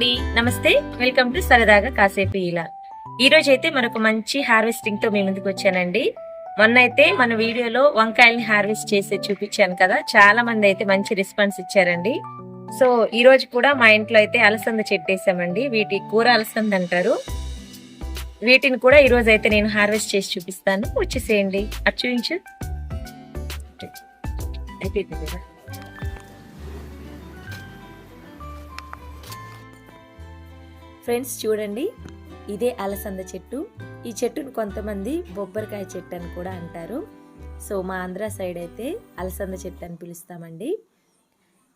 నమస్తే. Welcome to సరదాగా కాసేపు ఇలా. ఈ రోజు అయితే మనకు మంచి హార్వెస్టింగ్తో మీ ముందుకు వచ్చానండి. మొన్న అయితే మన వీడియోలో వంకాయల్ని హార్వెస్ట్ చేసి చూపించాను కదా. చాలా మంది అయితే మంచి రెస్పాన్స్ ఇచ్చారండి. సో ఈ రోజు కూడా మా ఇంట్లో అయితే అలసంద చెట్టేసామండి. వీటి కూర అలసంద అంటారు. వీటిని కూడా ఈ రోజు అయితే నేను హార్వెస్ట్ చేసి చూపిస్తాను. వచ్చేసేయండి. అటు చూపించు. అయిపోయింది కదా ఫ్రెండ్స్ చూడండి ఇదే అలసంద చెట్టు. ఈ చెట్టును కొంతమంది బొబ్బరికాయ చెట్టు అని కూడా అంటారు. సో మా ఆంధ్ర సైడ్ అయితే అలసంద చెట్టు అని పిలుస్తామండి.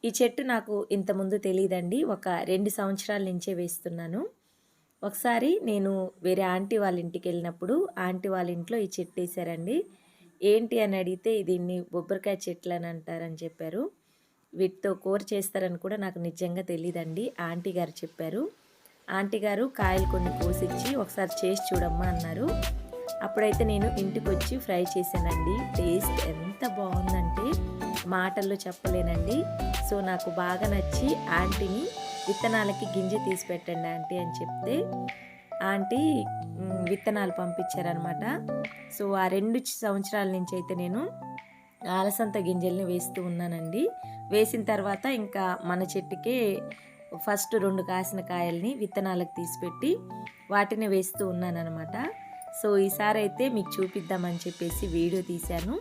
ఈ చెట్టు నాకు ఇంతకుముందు తెలియదండి ఒక రెండు సంవత్సరాల నుంచే వేస్తున్నాను. ఒకసారి నేను వేరే ఆంటీ వాళ్ళ ఇంటికి వెళ్ళినప్పుడు ఆంటీ వాళ్ళ ఇంట్లో ఈ చెట్టు వేసారండి ఏంటి అని అడిగితే దీన్ని బొబ్బరికాయ చెట్లు అని అంటారని చెప్పారు. వీటితో కూర చేస్తారని కూడా నాకు నిజంగా తెలియదండి ఆంటీ గారు చెప్పారు. ఆంటీ గారు కాయలు కొన్ని కోసిచ్చి ఒకసారి చేసి చూడమ్మా అన్నారు. అప్పుడైతే నేను ఇంటికి వచ్చి ఫ్రై చేశానండి. టేస్ట్ ఎంత బాగుందంటే మాటల్లో చెప్పలేనండి. సో నాకు బాగా నచ్చి ఆంటీని విత్తనాలకి గింజ తీసి పెట్టండి ఆంటీ అని చెప్తే ఆంటీ విత్తనాలు పంపించారనమాట సో ఆ రెండు సంవత్సరాల నుంచి అయితే నేను అలసంత గింజల్ని వేస్తూ ఉన్నానండి. వేసిన తర్వాత ఇంకా మన చెట్టుకే ఫస్ట్ రెండు కాసిన కాయల్ని విత్తనాలకు తీసిపెట్టి వాటిని వేస్తూ ఉన్నానన్నమాట. సో ఈసారి అయితే మీకు చూపిద్దామని చెప్పేసి వీడియో తీశాను.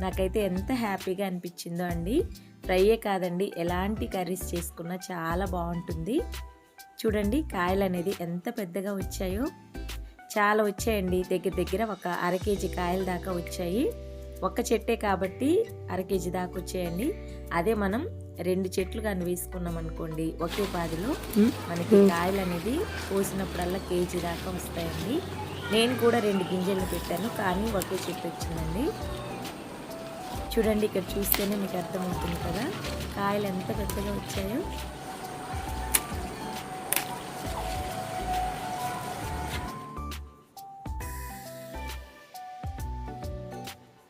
నాకైతే ఎంత హ్యాపీగా అనిపించిందో అండి. ఫ్రైయే కాదండి ఎలాంటి కర్రీస్ చేసుకున్నా చాలా బాగుంటుంది. చూడండి కాయలు అనేది ఎంత పెద్దగా వచ్చాయో. చాలా వచ్చాయండి దగ్గర దగ్గర ఒక అర కేజీ కాయల దాకా వచ్చాయి. ఒక్క చెట్టే కాబట్టి అర కేజీ దాకా వచ్చాయండి. అదే మనం రెండు చెట్లు కానీ వేసుకున్నాం అనుకోండి ఒకే పాదిలో మనకి కాయలు అనేది కోసినప్పుడల్లా కేజీ దాకా వస్తాయండి. నేను కూడా రెండు గింజలు పెట్టాను కానీ ఒకే చెట్టు వచ్చిందండి. చూడండి ఇక్కడ చూస్తేనే మీకు అర్థమవుతుంది కదా కాయలు ఎంత పెద్దగా వచ్చాయో.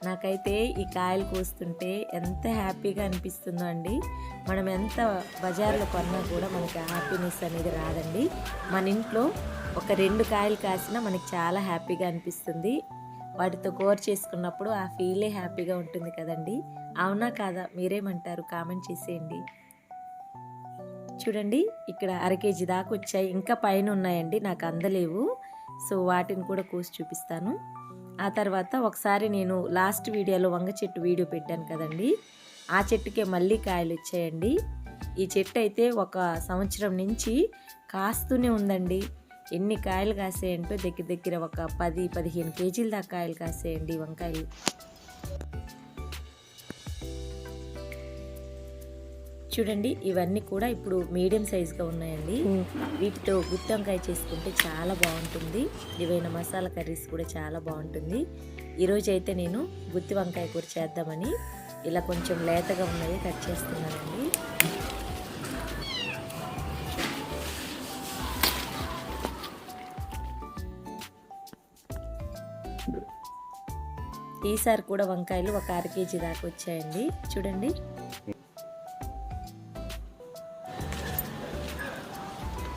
నాకైతే ఈ కాయలు కోస్తుంటే ఎంత హ్యాపీగా అనిపిస్తుందో అండి. మనం ఎంత బజార్లో కొన్నా కూడా మనకి హ్యాపీనెస్ అనేది రాదండి. మన ఇంట్లో ఒక రెండు కాయలు కాసినా మనకి చాలా హ్యాపీగా అనిపిస్తుంది. వాటితో కోర్ చేసుకున్నప్పుడు ఆ ఫీలే హ్యాపీగా ఉంటుంది కదండి. అవునా కాదా? మీరేమంటారు? కామెంట్ చేసేయండి. చూడండి ఇక్కడ అర కేజీ దాకా వచ్చాయి. ఇంకా పైన ఉన్నాయండి. నాకు అందలేవు. సో వాటిని కూడా కోసి చూపిస్తాను. ఆ తర్వాత ఒకసారి నేను లాస్ట్ వీడియోలో వంగ చెట్టు వీడియో పెట్టాను కదండి. ఆ చెట్టుకే మళ్ళీ కాయలు వచ్చాయండి. ఈ చెట్టు అయితే ఒక సంవత్సరం నుంచి కాస్తూనే ఉందండి. ఎన్ని కాయలు కాసేయంటో దగ్గర దగ్గర ఒక పది పదిహేను కేజీల దాకా కాయలు కాసేయండి వంకాయలు. చూడండి ఇవన్నీ కూడా ఇప్పుడు మీడియం సైజుగా ఉన్నాయండి. వీటితో గుత్తి వంకాయ చేసుకుంటే చాలా బాగుంటుంది. ఏవైనా మసాలా కర్రీస్ కూడా చాలా బాగుంటుంది. ఈరోజు అయితే నేను గుత్తి వంకాయ కూర చేద్దామని ఇలా కొంచెం లేతగా ఉన్నది కట్ చేస్తున్నానండి. ఈసారి కూడా వంకాయలు ఒక అర కేజీ దాకా వచ్చాయండి. చూడండి.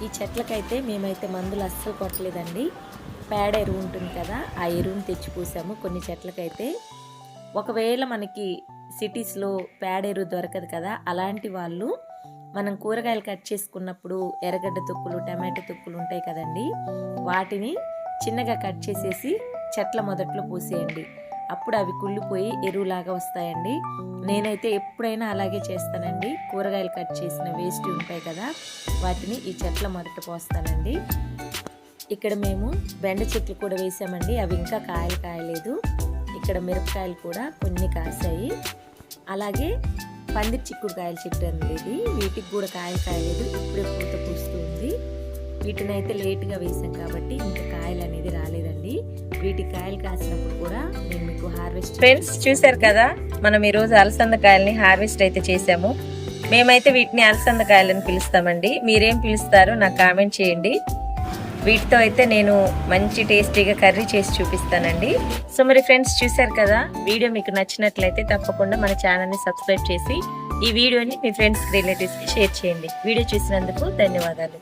ఈ చెట్లకైతే మేమైతే మందులు అస్సలు కొట్టలేదండి. పేడ ఎరువు ఉంటుంది కదా ఆ ఎరువుని తెచ్చి పూసాము కొన్ని చెట్లకైతే. ఒకవేళ మనకి సిటీస్లో పేడ ఎరువు దొరకదు కదా అలాంటి వాళ్ళు మనం కూరగాయలు కట్ చేసుకున్నప్పుడు ఎర్రగడ్డ తొక్కులు టమాటో తొక్కులు ఉంటాయి కదండి వాటిని చిన్నగా కట్ చేసేసి చెట్ల మొదట్లో పూసేయండి. అప్పుడు అవి కుళ్ళిపోయి ఎరువులాగా వస్తాయండి. నేనైతే ఎప్పుడైనా అలాగే చేస్తానండి. కూరగాయలు కట్ చేసిన వేస్ట్ ఉంటాయి కదా వాటిని ఈ చెట్ల మొదట పోస్తానండి. ఇక్కడ మేము బెండ చెట్లు కూడా వేసామండి. అవి ఇంకా కాయలు కాయలేదు. ఇక్కడ మిరపకాయలు కూడా కొన్ని కాసాయి. అలాగే పందిరి చిక్కుడు కాయల చెట్టు అనేది వీటికి కూడా కాయలు కాయలేదు. ఇప్పుడే పూత పూస్తుంది. వీటిని అయితే లేట్గా వేసాం కాబట్టి ఇంకా కాయలు అనేది రాలేదండి. వీటి కాయలు కాసినప్పుడు కూడా నేను మీకు హార్వెస్ట్ ఫ్రెండ్స్ చూసారు కదా? మనం ఈరోజు అలసంద కాయల్ని హార్వెస్ట్ అయితే చేసాము. మేమైతే వీటిని అలసంద కాయలని పిలుస్తామండి. మీరేం పిలుస్తారో నాకు కామెంట్ చేయండి. వీటితో అయితే నేను మంచి టేస్టీగా కర్రీ చేసి చూపిస్తానండి. సో మరి ఫ్రెండ్స్ చూసారు కదా? వీడియో మీకు నచ్చినట్లయితే తప్పకుండా మన ఛానల్ని సబ్స్క్రైబ్ చేసి ఈ వీడియోని మీ ఫ్రెండ్స్కి రిలేటివ్స్కి షేర్ చేయండి. వీడియో చూసినందుకు ధన్యవాదాలు.